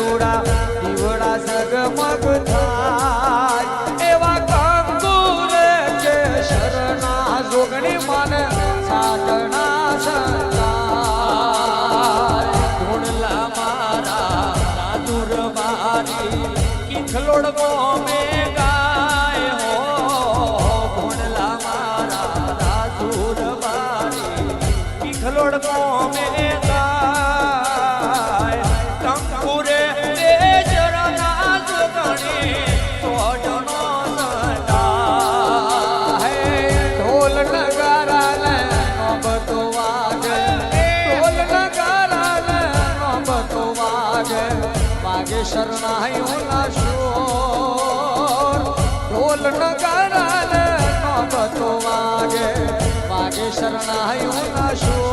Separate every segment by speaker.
Speaker 1: ધૂળા દીવડા જગમગ થાય. એવા કંકુર છે શરણા જોગણી માને સાધના સરકાર
Speaker 2: ગુણલા મારા સાધુર મારી
Speaker 1: કિથલોડ મોમે પતો વાગે. વાગે શરણાયું ના શું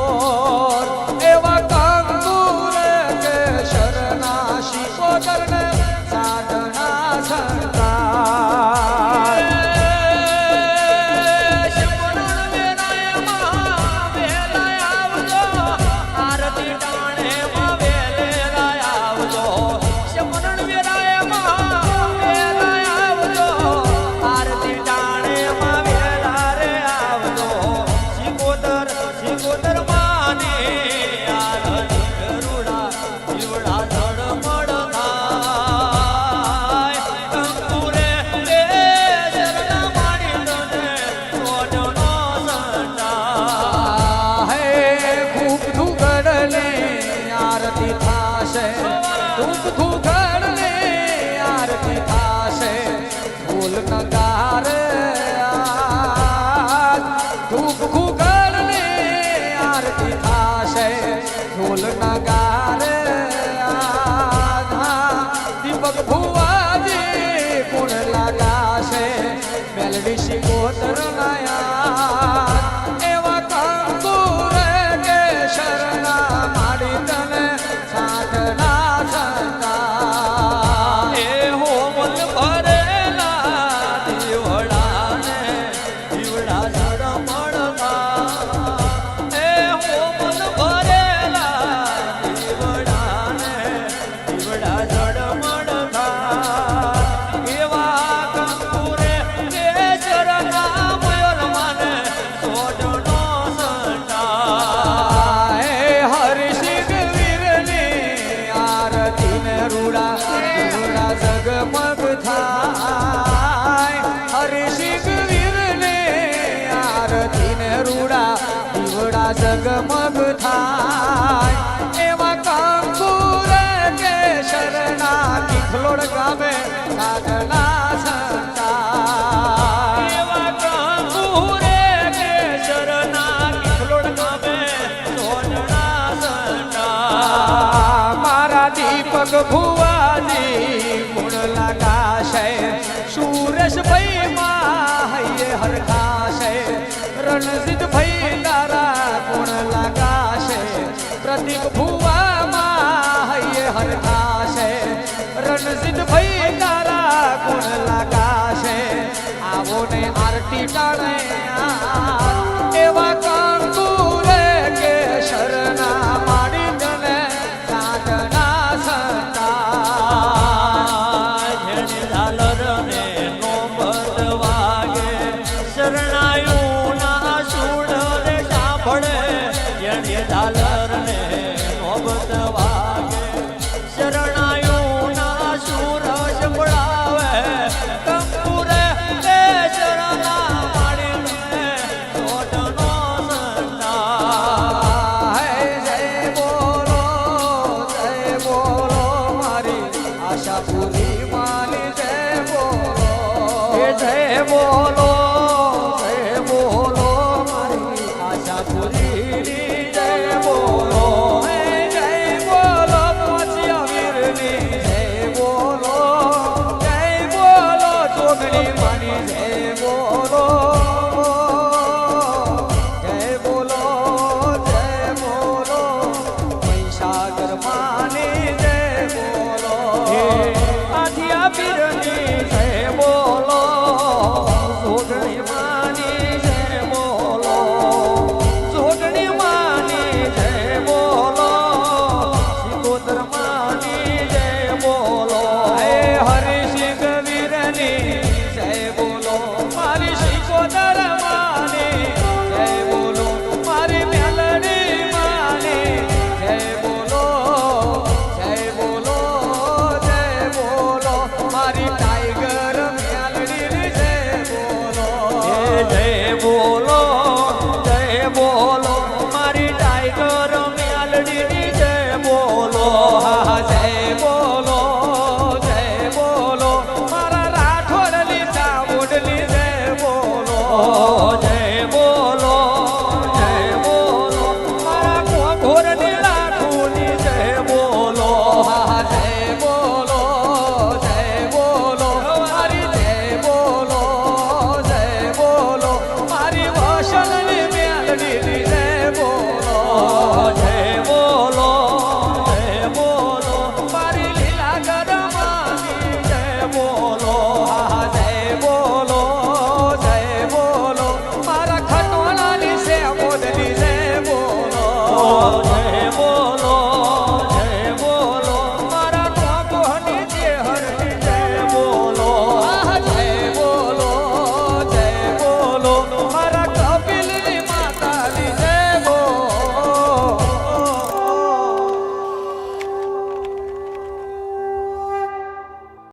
Speaker 1: television રૂડા રૂડા જગમગ થાય. એવા કંકુર
Speaker 2: કેસરના કિખલોડ ગામે
Speaker 1: સાધના દીપક ભુવાની મૂળ લગાશે સુરસ ભાઈ માં હરખા થઈ તારા ગુણ લગાશે? પ્રતિક ભુવ आशा पुरी
Speaker 2: मान